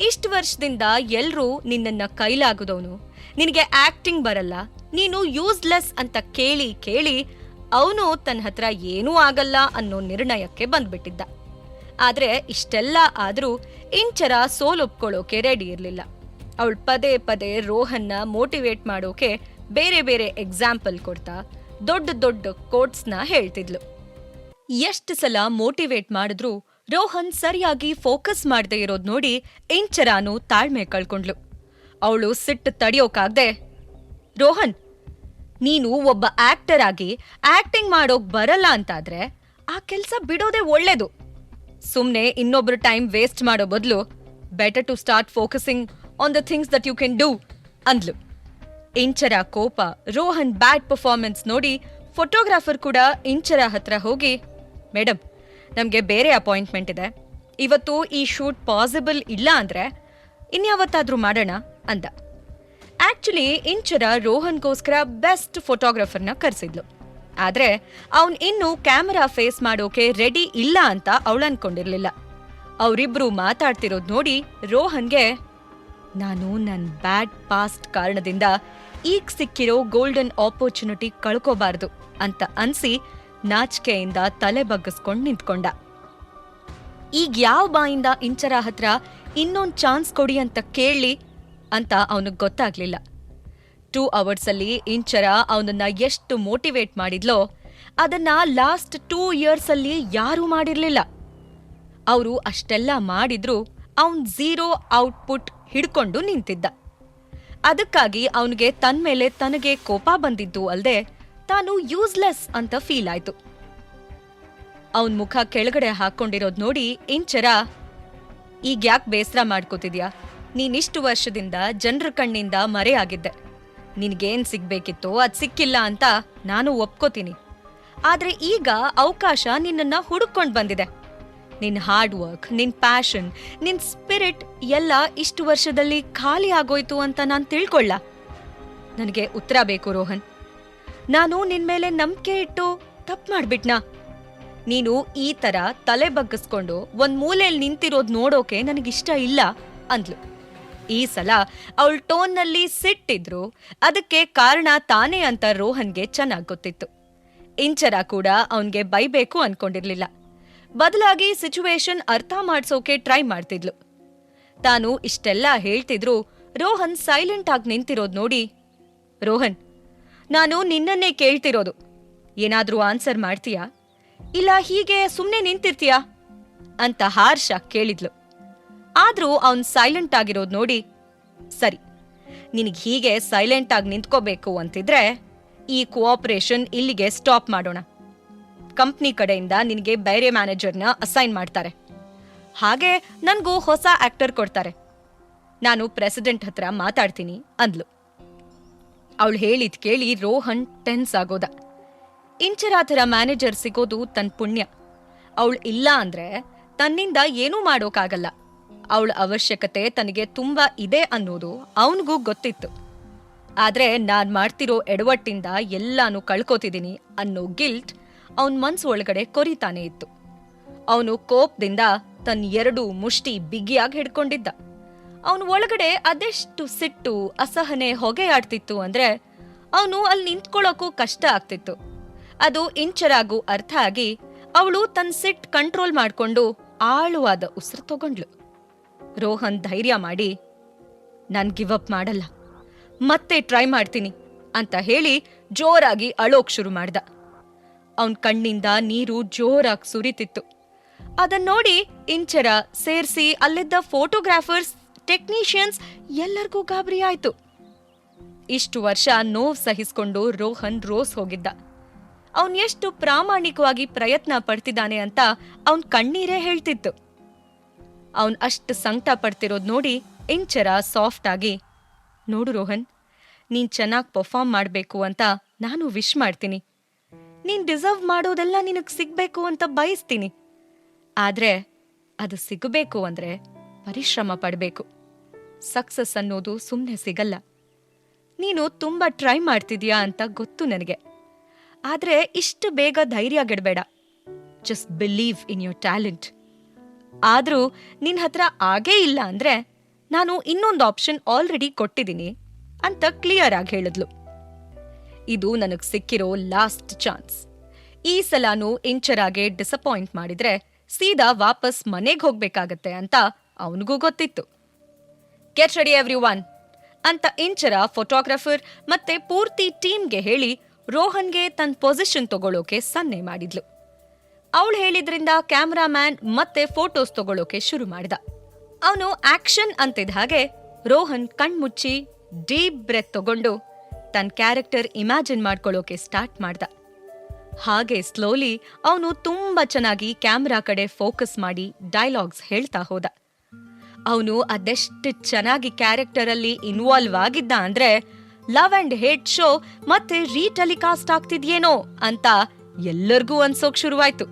ಇಷ್ಟು ವರ್ಷದಿಂದ ಎಲ್ರೂ ನಿನ್ನನ್ನ ಕೈಲಾಗದವನು. ನಿನಗೆ ಆಕ್ಟಿಂಗ್ ಬರಲ್ಲ. ನೀನು ಯೂಸ್ಲೆಸ್ ಅಂತ ಕೇಳಿ ಕೇಳಿ ಅವನು ತನ್ನ ಹತ್ರ ಏನೂ ಆಗಲ್ಲ ಅನ್ನೋ ನಿರ್ಣಯಕ್ಕೆ ಬಂದ್ಬಿಟ್ಟಿದ್ದ. ಆದ್ರೆ ಇಷ್ಟೆಲ್ಲ ಆದ್ರೂ ಇಂಚರ ಸೋಲೊಪ್ಕೊಳ್ಳೋಕೆ ರೆಡಿ ಇರಲಿಲ್ಲ. ಅವಳು ಪದೇ ಪದೇ ರೋಹನ್ನ ಮೋಟಿವೇಟ್ ಮಾಡೋಕೆ ಬೇರೆ ಬೇರೆ ಎಕ್ಸಾಂಪಲ್ ಕೊಡ್ತಾ ದೊಡ್ಡ ದೊಡ್ಡ ಕೋಟ್ಸ್ನ ಹೇಳ್ತಿದ್ಲು. ಎಷ್ಟು ಸಲ ಮೋಟಿವೇಟ್ ಮಾಡಿದ್ರು ರೋಹನ್ ಸರಿಯಾಗಿ ಫೋಕಸ್ ಮಾಡದೇ ಇರೋದ್ ನೋಡಿ ಇಂಚರಾನು ತಾಳ್ಮೆ ಕಳ್ಕೊಂಡ್ಲು. ಅವಳು ಸಿಟ್ಟು ತಡಿಯೋಕಾಗ್ದೆ, ರೋಹನ್, ನೀನು ಒಬ್ಬ ಆಕ್ಟರ್ ಆಗಿ ಆಕ್ಟಿಂಗ್ ಮಾಡೋಕ್ ಬರಲ್ಲ ಅಂತಾದ್ರೆ ಆ ಕೆಲ್ಸ ಬಿಡೋದೇ ಒಳ್ಳೇದು. ಸುಮ್ನೆ ಇನ್ನೊಬ್ರು ಟೈಮ್ ವೇಸ್ಟ್ ಮಾಡೋ ಬದಲು better to start focusing on the things that you can do, ಅಂದ್ಲು. ಇಂಚರ ಕೋಪ ರೋಹನ್ ಬ್ಯಾಡ್ ಪರ್ಫಾರ್ಮೆನ್ಸ್ ನೋಡಿ ಫೋಟೋಗ್ರಾಫರ್ ಕೂಡ ಇಂಚರ ಹತ್ರ ಹೋಗಿ ಮೇಡಮ್ ನಮಗೆ ಬೇರೆ ಅಪಾಯಿಂಟ್ಮೆಂಟ್ ಇದೆ. ಇವತ್ತು ಈ ಶೂಟ್ ಪಾಸಿಬಲ್ ಇಲ್ಲ ಅಂದರೆ ಇನ್ಯಾವತ್ತಾದರೂ ಮಾಡೋಣ ಅಂದ. ಆ್ಯಕ್ಚುಲಿ ಇಂಚರ ರೋಹನ್ಗೋಸ್ಕರ ಬೆಸ್ಟ್ ಫೋಟೋಗ್ರಾಫರ್ನ ಕರೆಸಿದ್ಲು. ಆದರೆ ಅವನ್ ಇನ್ನು ಕ್ಯಾಮರಾ ಫೇಸ್ ಮಾಡೋಕೆ ರೆಡಿ ಇಲ್ಲ ಅಂತ ಅವಳು ಅನ್ಕೊಂಡಿರ್ಲಿಲ್ಲ. ಅವರಿಬ್ರು ಮಾತಾಡ್ತಿರೋದ್ ನೋಡಿ ರೋಹನ್ಗೆ, ನಾನು ನನ್ನ ಬ್ಯಾಡ್ ಪಾಸ್ಟ್ ಕಾರಣದಿಂದ ಈಗ ಸಿಕ್ಕಿರೋ ಗೋಲ್ಡನ್ ಆಪರ್ಚುನಿಟಿ ಕಳ್ಕೋಬಾರ್ದು ಅಂತ ಅನ್ಸಿ ನಾಚಿಕೆಯಿಂದ ತಲೆ ಬಗ್ಗಿಸ್ಕೊಂಡು ನಿಂತ್ಕೊಂಡ. ಈಗ ಯಾವ ಬಾಯಿಂದ ಇಂಚರ ಹತ್ರ ಇನ್ನೊಂದ್ ಚಾನ್ಸ್ ಕೊಡಿ ಅಂತ ಕೇಳಿ ಅಂತ ಅವನಿಗೆ ಗೊತ್ತಾಗ್ಲಿಲ್ಲ. ಟೂ ಅವರ್ಸಲ್ಲಿ ಇಂಚರ ಅವನನ್ನ ಎಷ್ಟು ಮೋಟಿವೇಟ್ ಮಾಡಿದ್ಲೋ, ಅದನ್ನ ಲಾಸ್ಟ್ ಟೂ ಇಯರ್ಸ್ ಅಲ್ಲಿ ಯಾರೂ ಮಾಡಿರಲಿಲ್ಲ. ಅವರು ಅಷ್ಟೆಲ್ಲ ಮಾಡಿದ್ರು ಅವನ್ ಝೀರೋ ಔಟ್ಪುಟ್ ಹಿಡ್ಕೊಂಡು ನಿಂತಿದ್ದ. ಅದಕ್ಕಾಗಿ ಅವನಿಗೆ ತನ್ಮೇಲೆ ತನಗೆ ಕೋಪ ಬಂದಿದ್ದು ಅಲ್ದೆ ತಾನು ಯೂಸ್ಲೆಸ್ ಅಂತ ಫೀಲ್ ಆಯ್ತು. ಅವನ್ ಮುಖ ಕೆಳಗಡೆ ಹಾಕೊಂಡಿರೋದ್ ನೋಡಿ ಇಂಚರ, ಈಗ ಯಾಕೆ ಬೇಸರ ಮಾಡ್ಕೋತಿದ್ಯಾ? ನೀನಿಷ್ಟು ವರ್ಷದಿಂದ ಜನರ ಕಣ್ಣಿಂದ ಮರೆಯಾಗಿದ್ದೆ ನಿನ್ಗೇನ್ ಸಿಗ್ಬೇಕಿತ್ತೋ ಅದ್ ಸಿಕ್ಕಿಲ್ಲ ಅಂತ ನಾನು ಒಪ್ಕೋತೀನಿ. ಆದ್ರೆ ಈಗ ಅವಕಾಶ ನಿನ್ನನ್ನ ಹುಡುಕೊಂಡ್ ಬಂದಿದೆ. ನಿನ್ ಹಾರ್ಡ್ ವರ್ಕ್ ನಿನ್ ಪ್ಯಾಷನ್ ನಿನ್ ಸ್ಪಿರಿಟ್ ಎಲ್ಲ ಇಷ್ಟು ವರ್ಷದಲ್ಲಿ ಖಾಲಿ ಆಗೋಯ್ತು ಅಂತ ನಾನು ತಿಳ್ಕೊಳ್ಳ ನನಗೆ ಉತ್ತರ ಬೇಕು ರೋಹನ್. ನಾನು ನಿನ್ ಮೇಲೆ ನಂಬಿಕೆ ಇಟ್ಟು ತಪ್ಪು ಮಾಡ್ಬಿಟ್ನಾ. ನೀನು ಈ ತರ ತಲೆ ಬಗ್ಗಿಸ್ಕೊಂಡು ಒಂದ್ ಮೂಲೆಯಲ್ಲಿ ನಿಂತಿರೋದ್ ನೋಡೋಕೆ ನನಗಿಷ್ಟ ಇಲ್ಲ, ಅಂದ್ಲು. ಈ ಸಲ ಅವಳ ಟೋನ್ನಲ್ಲಿ ಸಿಟ್ಟಿದ್ರು, ಅದಕ್ಕೆ ಕಾರಣ ತಾನೇ ಅಂತ ರೋಹನ್ಗೆ ಚೆನ್ನಾಗ್ ಗೊತ್ತಿತ್ತು. ಇಂಚರ ಕೂಡ ಅವನ್ಗೆ ಬೈಬೇಕು ಅನ್ಕೊಂಡಿರ್ಲಿಲ್ಲ. ಬದಲಾಗಿ ಸಿಚುವೇಶನ್ ಅರ್ಥ ಮಾಡ್ಸೋಕೆ ಟ್ರೈ ಮಾಡ್ತಿದ್ಲು. ತಾನು ಇಷ್ಟೆಲ್ಲ ಹೇಳ್ತಿದ್ರು, ರೋಹನ್ ಸೈಲೆಂಟ್ ಆಗಿ ನಿಂತಿರೋದ್ ನೋಡಿ, ರೋಹನ್ ನಾನು ನಿನ್ನನ್ನೇ ಕೇಳ್ತಿರೋದು. ಏನಾದ್ರೂ ಆನ್ಸರ್ ಮಾಡ್ತೀಯಾ? ಇಲ್ಲ, ಹೀಗೆ ಸುಮ್ನೆ ನಿಂತಿರ್ತೀಯಾ? ಅಂತ ಹಾರ್ಷ ಕೇಳಿದ್ಲು. ಆದ್ರೂ ಅವನ್ ಸೈಲೆಂಟ್ ಆಗಿರೋದ್ ನೋಡಿ, ಸರಿ, ನಿನಗ್ ಹೀಗೆ ಸೈಲೆಂಟ್ ಆಗಿ ನಿಂತ್ಕೋಬೇಕು ಅಂತಿದ್ರೆ ಈ ಕೋಆಪರೇಷನ್ ಇಲ್ಲಿಗೆ ಸ್ಟಾಪ್ ಮಾಡೋಣ. ಕಂಪ್ನಿ ಕಡೆಯಿಂದ ನಿನಗೆ ಬೇರೆ ಮ್ಯಾನೇಜರ್ನ ಅಸೈನ್ ಮಾಡ್ತಾರೆ. ಹಾಗೆ ನನ್ಗೂ ಹೊಸ ಆಕ್ಟರ್ ಕೊಡ್ತಾರೆ. ನಾನು ಪ್ರೆಸಿಡೆಂಟ್ ಹತ್ರ ಮಾತಾಡ್ತೀನಿ, ಅಂದ್ಲು. ಅವಳು ಹೇಳಿದ್ ಕೇಳಿ ರೋಹನ್ ಟೆನ್ಸ್ ಆಗೋದ. ಇಂಚರಾತರ ಮ್ಯಾನೇಜರ್ ಸಿಗೋದು ತನ್ ಪುಣ್ಯ. ಅವಳು ಇಲ್ಲ ಅಂದ್ರೆ ತನ್ನಿಂದ ಏನೂ ಮಾಡೋಕ್ಕಾಗಲ್ಲ ಅವಳ ಅವಶ್ಯಕತೆ ತನಗೆ ತುಂಬಾ ಇದೆ ಅನ್ನೋದು ಅವನಿಗೂ ಗೊತ್ತಿತ್ತು. ಆದ್ರೆ ನಾನ್ ಮಾಡ್ತಿರೋ ಎಡವಟ್ಟಿಂದ ಎಲ್ಲಾನು ಕಳ್ಕೊತಿದ್ದೀನಿ ಅನ್ನೋ ಗಿಲ್ಟ್ ಅವನ್ ಮನ್ಸು ಒಳಗಡೆ ಕೊರಿತಾನೆ ಇತ್ತು. ಅವನು ಕೋಪದಿಂದ ತನ್ನ ಎರಡು ಮುಷ್ಟಿ ಬಿಗಿಯಾಗಿ ಹಿಡ್ಕೊಂಡಿದ್ದ. ಅವನು ಒಳಗಡೆ ಅದೆಷ್ಟು ಸಿಟ್ಟು, ಅಸಹನೆ ಹೊಗೆಯಾಡ್ತಿತ್ತು ಅಂದ್ರೆ ಅವನು ಅಲ್ಲಿ ನಿಂತ್ಕೊಳ್ಳೋಕ್ಕೂ ಕಷ್ಟ ಆಗ್ತಿತ್ತು. ಅದು ಇಂಚರಾಗೂ ಅರ್ಥ ಆಗಿ ಅವಳು ತನ್ನ ಸಿಟ್ ಕಂಟ್ರೋಲ್ ಮಾಡ್ಕೊಂಡು ಆಳುವಾದ ಉಸಿರು ತಗೊಂಡ್ಳು. ರೋಹನ್ ಧೈರ್ಯ ಮಾಡಿ, ನಾನ್ ಗಿವ್ ಅಪ್ ಮಾಡಲ್ಲ, ಮತ್ತೆ ಟ್ರೈ ಮಾಡ್ತೀನಿ ಅಂತ ಹೇಳಿ ಜೋರಾಗಿ ಅಳೋಕ್ ಶುರು ಮಾಡ್ದ. ಅವನ್ ಕಣ್ಣಿಂದ ನೀರು ಜೋರಾಗಿ ಸುರಿತಿತ್ತು. ಅದನ್ನೋಡಿ ಇಂಚರ ಸೇರ್ಸಿ ಅಲ್ಲಿದ್ದ ಫೋಟೋಗ್ರಾಫರ್ಸ್ ಟೆಕ್ನಿಷಿಯನ್ಸ್ ಎಲ್ಲರಿಗೂ ಗಾಬರಿ ಆಯ್ತು. ಇಷ್ಟು ವರ್ಷ ನೋವು ಸಹಿಸಿಕೊಂಡು ರೋಹನ್ ರೋಸ್ ಹೋಗಿದ್ದ. ಅವನ್ ಎಷ್ಟು ಪ್ರಾಮಾಣಿಕವಾಗಿ ಪ್ರಯತ್ನ ಪಡ್ತಿದ್ದಾನೆ ಅಂತ ಅವನ್ ಕಣ್ಣೀರೇ ಹೇಳ್ತಿತ್ತು. ಅವನ್ ಅಷ್ಟು ಸಂಕಟ ಪಡ್ತಿರೋದ್ ನೋಡಿ ಇಂಚರ ಸಾಫ್ಟ್ ಆಗಿ, ನೋಡು ರೋಹನ್, ನೀನ್ ಚೆನ್ನಾಗಿ ಪರ್ಫಾರ್ಮ್ ಮಾಡಬೇಕು ಅಂತ ನಾನು ವಿಶ್ ಮಾಡ್ತೀನಿ. ನೀನ್ ಡಿಸರ್ವ್ ಮಾಡೋದೆಲ್ಲ ನಿನಗ್ ಸಿಗ್ಬೇಕು ಅಂತ ಬಯಸ್ತೀನಿ. ಆದ್ರೆ ಅದು ಸಿಗಬೇಕು ಅಂದ್ರೆ ಪರಿಶ್ರಮ ಪಡಬೇಕು. ಸಕ್ಸಸ್ ಅನ್ನೋದು ಸುಮ್ಮನೆ ಸಿಗಲ್ಲ. ನೀನು ತುಂಬಾ ಟ್ರೈ ಮಾಡ್ತಿದ್ಯಾ ಅಂತ ಗೊತ್ತು ನನಗೆ. ಆದ್ರೆ ಇಷ್ಟು ಬೇಗ ಧೈರ್ಯ ಗೆಡಬೇಡ. Just believe in your talent ಆದರೂ ನಿನ್ನ ಹತ್ರ ಆಗೇ ಇಲ್ಲ ಅಂದ್ರೆ ನಾನು ಇನ್ನೊಂದು ಆಪ್ಷನ್ ಆಲ್ರೆಡಿ ಕೊಟ್ಟಿದ್ದೀನಿ ಅಂತ ಕ್ಲಿಯರ್ ಆಗಿ ಹೇಳಿದ್ಲು. ಇದು ನನಗ್ ಸಿಕ್ಕಿರೋ ಲಾಸ್ಟ್ ಚಾನ್ಸ್ ಈ ಸಲಾನು ಇಂಚರಾಗೆ ಡಿಸಪಾಯಿಂಟ್ ಮಾಡಿದ್ರೆ ಸೀದಾ ವಾಪಸ್ ಮನೆಗೆ ಹೋಗ್ಬೇಕಾಗತ್ತೆ ಅಂತ ಅವನಿಗೂ ಗೊತ್ತಿತ್ತು. ಗೆಟ್ ರೆಡಿ ಎವ್ರಿ ಒನ್ ಅಂತ ಇಂಚರ ಫೋಟೋಗ್ರಾಫರ್ ಮತ್ತೆ ಪೂರ್ತಿ ಟೀಮ್ಗೆ ಹೇಳಿ ರೋಹನ್ಗೆ ತನ್ನ ಪೊಸಿಷನ್ ತಗೊಳ್ಳೋಕೆ ಸನ್ನೆ ಮಾಡಿದ್ಲು. ಅವಳು ಹೇಳಿದ್ರಿಂದ ಕ್ಯಾಮ್ರಾಮ್ಯಾನ್ ಮತ್ತೆ ಫೋಟೋಸ್ ತಗೊಳ್ಳೋಕೆ ಶುರು ಮಾಡಿದ. ಅವನು ಆಕ್ಷನ್ ಅಂತಿದ್ದ ಹಾಗೆ ರೋಹನ್ ಕಣ್ಮುಚ್ಚಿ ಡೀಪ್ ಬ್ರೆತ್ ತಗೊಂಡು ತನ್ನ ಕ್ಯಾರೆಕ್ಟರ್ ಇಮ್ಯಾಜಿನ್ ಮಾಡ್ಕೊಳ್ಳೋಕೆ ಸ್ಟಾರ್ಟ್ ಮಾಡ್ದ. ಹಾಗೆ ಸ್ಲೋಲಿ ಅವನು ತುಂಬ ಚೆನ್ನಾಗಿ ಕ್ಯಾಮ್ರಾ ಕಡೆ ಫೋಕಸ್ ಮಾಡಿ ಡೈಲಾಗ್ಸ್ ಹೇಳ್ತಾ ಹೋದ. ಅವನು ಅದೆಷ್ಟು ಚೆನ್ನಾಗಿ ಕ್ಯಾರೆಕ್ಟರ್ ಅಲ್ಲಿ ಇನ್ವಾಲ್ವ್ ಆಗಿದ್ದ ಅಂದ್ರೆ ಲವ್ ಅಂಡ್ ಹೇಟ್ ಶೋ ಮತ್ತೆ ರೀಟೆಲಿಕಾಸ್ಟ್ ಆಗ್ತಿದ್ಯೇನೋ ಅಂತ ಎಲ್ಲರಿಗೂ ಅನ್ಸೋಕ್ ಶುರುವಾಯ್ತು.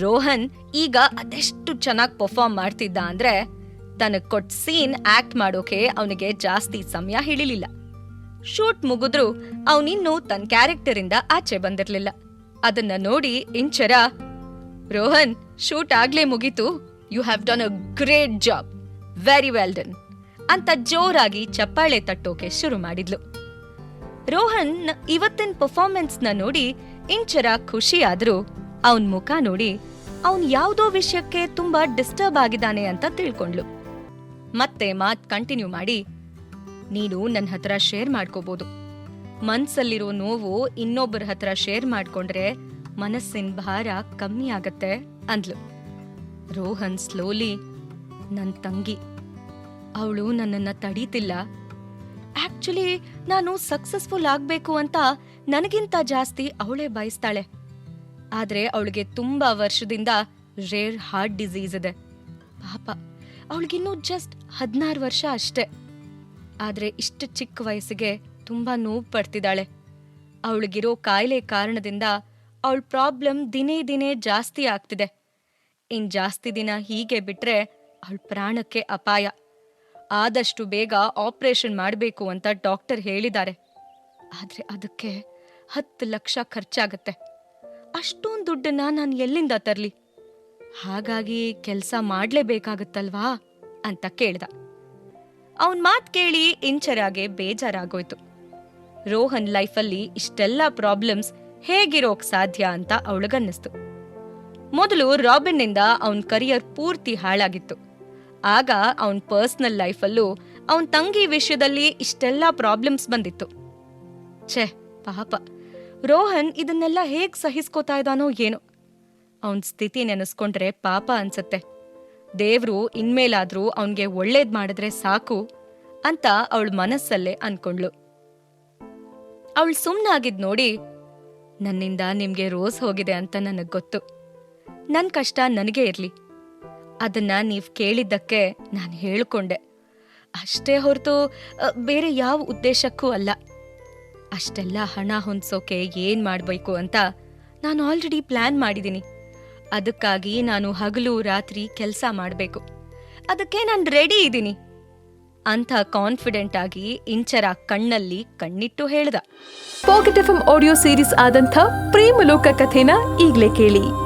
ರೋಹನ್ ಈಗ ಅದೆಷ್ಟು ಚೆನ್ನಾಗಿ ಪರ್ಫಾರ್ಮ್ ಮಾಡ್ತಿದ್ದ ಅಂದ್ರೆ, ತನಗ್ ಕೊಟ್ ಸೀನ್ ಆಕ್ಟ್ ಮಾಡೋಕೆ ಅವನಿಗೆ ಜಾಸ್ತಿ ಸಮಯ ಹಿಡಿಲಿಲ್ಲ ಶೂಟ್ ಮುಗಿದ್ರು ಅವನಿನ್ನೂ ತನ್ನ ಕ್ಯಾರೆಕ್ಟರ್ ಇಂದ ಆಚೆ ಬಂದಿರ್ಲಿಲ್ಲ. ಅದನ್ನ ನೋಡಿ ಇಂಚರ, ರೋಹನ್, ಶೂಟ್ ಆಗ್ಲೇ ಮುಗೀತು. You have done a great job very well done ಅಂತ ಜೋರಾಗಿ ಚಪ್ಪಾಳೆ ತಟ್ಟೋಕೆ ಶುರು ಮಾಡಿದ್ಲು. ರೋಹನ್ ಇವತ್ತಿನ ಪರ್ಫಾರ್ಮೆನ್ಸ್ನ ನೋಡಿ ಇಂಚರ ಖುಷಿ ಆದ್ರೂ ಅವನ್ ಮುಖ ನೋಡಿ ಅವನ್ ಯಾವ್ದೋ ವಿಷಯಕ್ಕೆ ತುಂಬಾ ಡಿಸ್ಟರ್ಬ್ ಆಗಿದ್ದಾನೆ ಅಂತ ತಿಳ್ಕೊಂಡ್ಲು ಮತ್ತೆ ಮಾತ್ ಕಂಟಿನ್ಯೂ ಮಾಡಿ, ನೀನು ನನ್ನ ಹತ್ರ ಶೇರ್ ಮಾಡ್ಕೋಬಹುದು ಮನ್ಸಲ್ಲಿರೋ ನೋವು ಇನ್ನೊಬ್ಬರ ಹತ್ರ ಶೇರ್ ಮಾಡ್ಕೊಂಡ್ರೆ ಮನಸ್ಸಿನ ಭಾರ ಕಮ್ಮಿ ಆಗತ್ತೆ, ಅಂದ್ಲು. ರೋಹನ್ ಸ್ಲೋಲಿ ನನ್ ತಂಗಿ. ಅವಳು ನನ್ನನ್ನ ತಡೀತಿಲ್ಲ. ಆಕ್ಚುಲಿ ನಾನು ಸಕ್ಸಸ್ಫುಲ್ ಆಗ್ಬೇಕು ಅಂತ ನನಗಿಂತ ಜಾಸ್ತಿ ಅವಳೇ ಬಯಸ್ತಾಳೆ. ಆದ್ರೆ ಅವಳಿಗೆ ತುಂಬಾ ವರ್ಷದಿಂದ ರೇರ್ ಹಾರ್ಟ್ ಡಿಸೀಸ್ ಇದೆ. ಪಾಪ, ಅವಳಿಗಿನ್ನೂ ಜಸ್ಟ್ ಹದಿನಾರು ವರ್ಷ ಅಷ್ಟೇ. ಆದ್ರೆ ಇಷ್ಟು ಚಿಕ್ಕ ವಯಸ್ಸಿಗೆ ತುಂಬಾ ನೋವು ಪಡ್ತಿದ್ದಾಳೆ. ಅವಳಿಗಿರೋ ಕಾಯಿಲೆ ಕಾರಣದಿಂದ ಅವಳ ಪ್ರಾಬ್ಲಮ್ ದಿನೇ ದಿನೇ ಜಾಸ್ತಿ ಆಗ್ತಿದೆ. ಇನ್ ಜಾಸ್ತಿ ದಿನ ಹೀಗೆ ಬಿಟ್ರೆ ಅವಳ ಪ್ರಾಣಕ್ಕೆ ಅಪಾಯ. ಆದಷ್ಟು ಬೇಗ ಆಪರೇಷನ್ ಮಾಡಬೇಕು ಅಂತ ಡಾಕ್ಟರ್ ಹೇಳಿದ್ದಾರೆ. ಆದ್ರೆ ಅದಕ್ಕೆ ಹತ್ತು ಲಕ್ಷ ಖರ್ಚಾಗತ್ತೆ. ಅಷ್ಟೊಂದು ದುಡ್ಡನ್ನ ನಾನು ಎಲ್ಲಿಂದ ತರ್ಲಿ? ಹಾಗಾಗಿ ಕೆಲಸ ಮಾಡ್ಲೇಬೇಕಾಗತ್ತಲ್ವಾ? ಅಂತ ಕೇಳ್ದ. ಅವನ್ ಮಾತ್ ಕೇಳಿ ಇಂಚರಾಗೆ ಬೇಜಾರಾಗೋಯ್ತು. ರೋಹನ್ ಲೈಫಲ್ಲಿ ಇಷ್ಟೆಲ್ಲ ಪ್ರಾಬ್ಲಮ್ಸ್ ಹೇಗಿರೋಕ್ ಸಾಧ್ಯ ಅಂತ ಅವಳಿಗನ್ನಿಸ್ತು. ಮೊದಲು ರಾಬಿನ್ನಿಂದ ಅವನ್ ಕರಿಯರ್ ಪೂರ್ತಿ ಹಾಳಾಗಿತ್ತು. ಆಗ ಅವನ್ ಪರ್ಸನಲ್ ಲೈಫಲ್ಲೂ ಅವನ್ ತಂಗಿ ವಿಷಯದಲ್ಲಿ ಇಷ್ಟೆಲ್ಲ ಪ್ರಾಬ್ಲಮ್ಸ್ ಬಂದಿತ್ತು. ಛೇ, ಪಾಪ. ರೋಹನ್ ಇದನ್ನೆಲ್ಲ ಹೇಗ್ ಸಹಿಸ್ಕೋತಾ ಇದ್ದಾನೋ ಏನೋ. ಅವನ್ ಸ್ಥಿತಿ ನೆನೆಸ್ಕೊಂಡ್ರೆ ಪಾಪ ಅನ್ಸತ್ತೆ. ದೇವ್ರು ಇನ್ಮೇಲಾದ್ರೂ ಅವನ್ಗೆ ಒಳ್ಳೇದ್ ಮಾಡಿದ್ರೆ ಸಾಕು ಅಂತ ಅವಳ ಮನಸ್ಸಲ್ಲೇ ಅನ್ಕೊಂಡ್ಳು. ಅವಳು ಸುಮ್ನಾಗಿದ್ ನೋಡಿ, ನನ್ನಿಂದ ನಿಮ್ಗೆ ರೋಸ್ ಹೋಗಿದೆ ಅಂತ ನನಗ್ ಗೊತ್ತು. ನನ್ ಕಷ್ಟ ನನಗೆ ಇರ್ಲಿ. ಅದನ್ನ ನೀವ್ ಕೇಳಿದ್ದಕ್ಕೆ ನಾನು ಹೇಳ್ಕೊಂಡೆ. ಅಷ್ಟೇ ಹೊರತು ಬೇರೆ ಯಾವ ಉದ್ದೇಶಕ್ಕೂ ಅಲ್ಲ. ಅಷ್ಟೆಲ್ಲ ಹಣ ಹೊಂದ್ಸೋಕೆ ಏನ್ ಮಾಡ್ಬೇಕು ಅಂತ ನಾನು ಆಲ್ರೆಡಿ ಪ್ಲಾನ್ ಮಾಡಿದ್ದೀನಿ ಅದಕ್ಕಾಗಿ ನಾನು ಹಗಲು ರಾತ್ರಿ ಕೆಲಸ ಮಾಡಬೇಕು. ಅದಕ್ಕೆ ನಾನು ರೆಡಿ ಇದ್ದೀನಿ ಅಂತ ಕಾನ್ಫಿಡೆಂಟ್ ಆಗಿ ಇಂಚರ ಕಣ್ಣಲ್ಲಿ ಕಣ್ಣಿಟ್ಟು ಹೇಳ್ದ. ಪಾಕೆಟ್ ಎಫ್ ಆಡಿಯೋ ಸೀರೀಸ್ ಆದಂಥ ಪ್ರೇಮಲೋಕ ಕಥೆನ ಈಗಲೇ ಕೇಳಿ.